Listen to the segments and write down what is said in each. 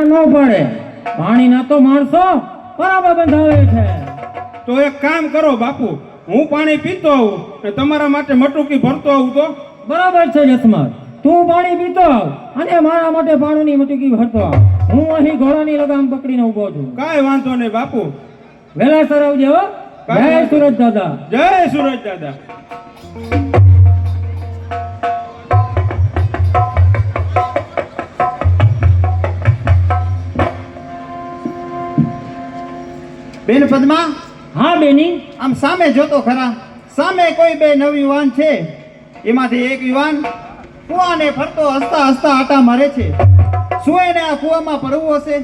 ન પડે. પાણીના તો માણસો બરાબર બંધાવે છે. તો એક કામ કરો બાપુ હું પાણી પીતો આવું ને તમારા માટે મટુકી ભરતો આવું તો. બરાબર છે જસમત. તું પાણી પીતો આવ અને મારા માટે પાણીની મટકી ભરતો આવ. હું અહીં ઘોડાની લગામ પકડીને ઊભો છું. કાંઈ વાંધો નહીં બાપુ. વેલાસર આવજે હો. જય સુરજ દાદા. જય સુરજ દાદા. બેન પદ્મા? હા બેની. આમ સામે જોતો ખરા. સામે કોઈ બે નવ યુવાન છે. એમાંથી એક યુવાન કુવાને ફરતો હસતા હસતા આટા મારે છે. શું એને આ કુવામાં પડવું હશે?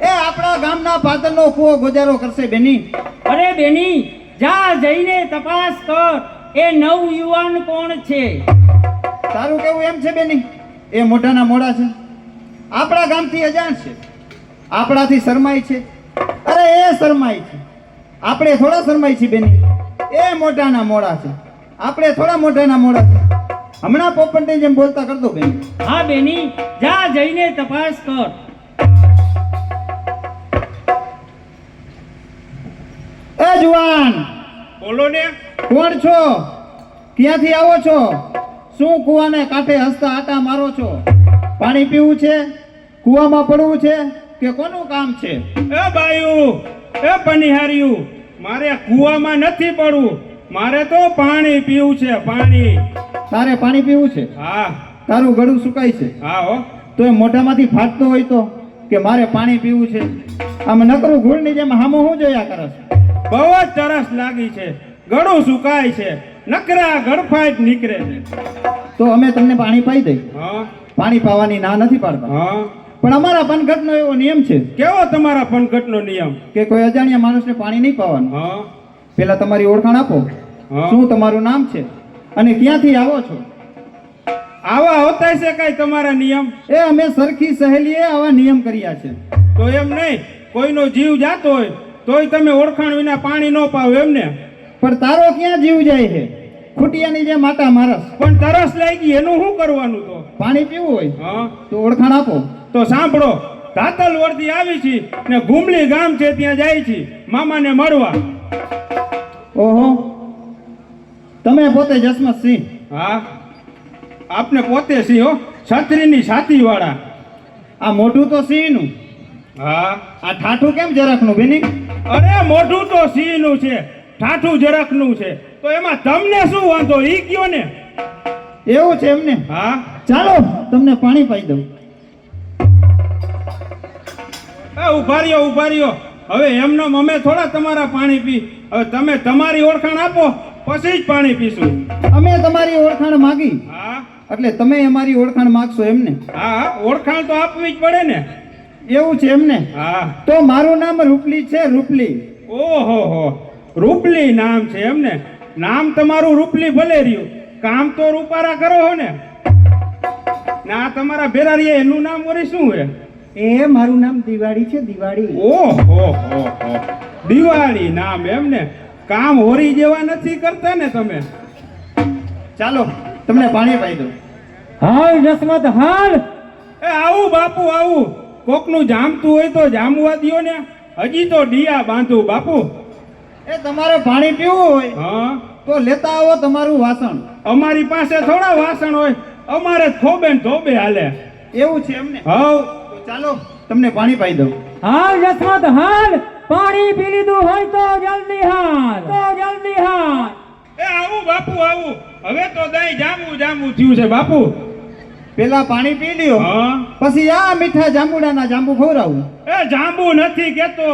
એ આપણા ગામના પાદરનો કુવો ગુજારો કરશે બેની. અરે બેની જા જઈને તપાસ કર. એ નવ યુવાન કોણ છે? તારું કેવું એમ છે બેની? એ મોઢાના મોડા છે. આપણા ગામથી અજાણ છે. આપણાથી શરમાય છે. એ શરમાય છે. આપણે થોડા શરમાય છીએ બેની. એ મોટાના મોડા છે. આપણે થોડા મોટાના મોડા છે. હમણાં પોપટની જેમ બોલતા કરતો બેન. હા બેની. જા જઈને તપાસ કર. એ જુવાન. બોલો ને. કોણ છો? ક્યાંથી આવો છો? શું કુવાને કાંઠે હસતા આટા મારો છો? પાણી પીવું છે? કુવામાં પડવું છે? કે કોનું કામ છે? એ બાયું એ પનિહાર્યું મારે કૂવામાં નથી પડવું. મારે તો પાણી પીવું છે પાણી. તારે પાણી પીવું છે? હા. તારું ગળું સુકાય છે? હા હો. તો એ મોઢામાંથી ફાટતો હોય તો કે મારે પાણી પીવું છે? આમ નકરું ઘૂળની જેમ હામો હું જોયા કરે છે? બહુ જ તરસ લાગી છે. ગળું સુકાય છે. નકરા ગળફાટ નીકળે છે. તો અમે તમને પાણી પાઈ દઈ હા. પાણી પાવાની ના નથી પાડતા. હા. પણ અમારા પનઘટનો એવો નિયમ છે. કેવો તમારા પનઘટનો નિયમ? કે કોઈ અજાણ્યા માણસને પાણી નહીં પાવાનું. હા. પેલા તમારી ઓળખાણ આપો. શું તમારું નામ છે? અને ક્યાંથી આવો છો? આવા હોતા છે કઈ તમારા નિયમ? એ અમે સરખી સહેલીએ આવા નિયમ કર્યા છે. તો એમ નહીં કોઈનો જીવ જાતો હોય તોય તમે ઓળખાણ વિના પાણી ન પાવ એમને પણ તારો ક્યાં જીવ જાય છે? ખૂટિયાની જે માતા મારસ. પણ તરસ લાગી એનું શું કરવાનું તો? પાણી પીવું હોય? તો ઓળખાણ આપો. તો સાંભળો ધાતલ વરથી આવી છી ને ગુમલી ગામ છે ત્યાં જાય છી. મામાને મળવા. ઓહો. તમે પોતે જસમત સિંહ? હા. આપને પોતે સિંહ હો છત્રીની છાતી વાળા આ મોઢું તો સિંહનું? હા. આ ઠાઠું કેમ જરાકનું બેની અરે મોઢું તો સિંહનું છે. ઠાઠું જરાકનું છે. તો એમાં તમને શું વાંધો? ઈ ગયો ને? એવું છે એમને? હા. ચાલો તમને પાણી પાઈ દઉં. એ ઊભા રહ્યો ઊભા રહ્યો હવે એમનો અમે થોડા તમારા પાણી પી. હવે તમે તમારી ઓળખાણ આપો પછી જ પાણી પીશું. અમે તમારી ઓળખાણ માગી. હા. એટલે તમે અમારી ઓળખાણ માગશો એમને? હા ઓળખાણ તો આપવી જ પડે ને. એવું છે એમને? હા. તો મારું નામ રૂપલી છે રૂપલી. ઓહો હો. રૂપલી નામ છે એમને. નામ તમારું રૂપલી ભલે રહ્યું. કામ તો રૂપારા કરો હો ને. ના તમારા ભેરારીએ એનું નામ વળી શું હે? એ મારું નામ દિવાળી છે દિવાળી. ઓહો હો હો. દિવાળી નામ એમને કામ હોરી જેવા નથી કરતા ને તમે. ચાલો તમને પાણી પાઈ દઉં. હાલ જસમત હાલ. એ આવું બાપુ આવું. કોકનું જામતું હોય તો જામવા દ્યો ને. હજી તો ડિયા બાંધું બાપુ. એ તમારે પાણી પીવું હોય હા. તો લેતા આવો તમારું વાસણ. અમારી પાસે થોડા વાસણ હોય. અમારે થોબે ને થોબે હાલે. એવું છે એમને? હા ચાલો તમને પાણી પાઈ દઉં. હાલ જસમત હાલ. પાણી પી લીધું હોય તો જલ્દી હાલ. તો જલ્દી હાલ. એ આવું બાપુ આવું. હવે તો દહીં જાંબુ જાંબુ થયું છે બાપુ. પેલા પાણી પી લ્યો પછી આ મીઠા જાંબુડાના જાંબુ ખવડાવું. એ જાંબુ નથી કેતો.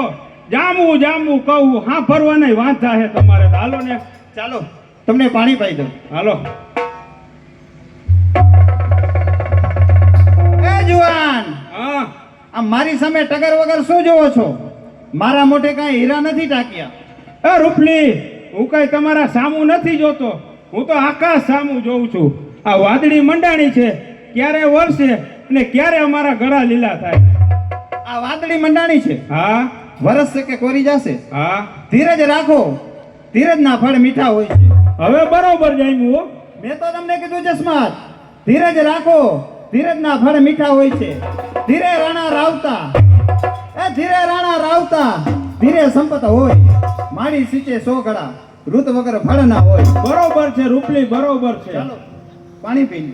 જામુ જામુ કહું. હા ફરવાના વાંધા છે તમારે હાલો ને. ચાલો તમને પાણી પાઈ દઉં. હાલો. એ જુવાન આ મારી સામે ટગર વગર શું જોવો છો? મારા મોઢે કાંઈ હીરા નથી ટાંક્યા. એ રૂપલી હું કઈ તમારા સામું નથી જોતો. હું તો આકાશ સામું જોઉં છું. આ વાદળી મંડાણી છે. ક્યારે વરસે અને ક્યારે અમારા ગળા લીલા થાય? આ વાદળી મંડાણી છે. હા. વરસ છે કે કોરી જશે? હા. ધીરજ રાખો. ધીરજના ફળ મીઠા હોય છે. હવે બરોબર જામ્યું મેં તો તમને કીધું ચશ્મા ધીરજ રાખો. ધીરજના ફળ મીઠા હોય છે. ધીરે રાણા રાવતા. એ ધીરે રાણા રાવતા. ધીરે સંપત હોય. માડી સીચે સો ઘડા ઋત વગર ફળ ના હોય. બરોબર છે રૂપલી બરોબર છે. પાણી પીને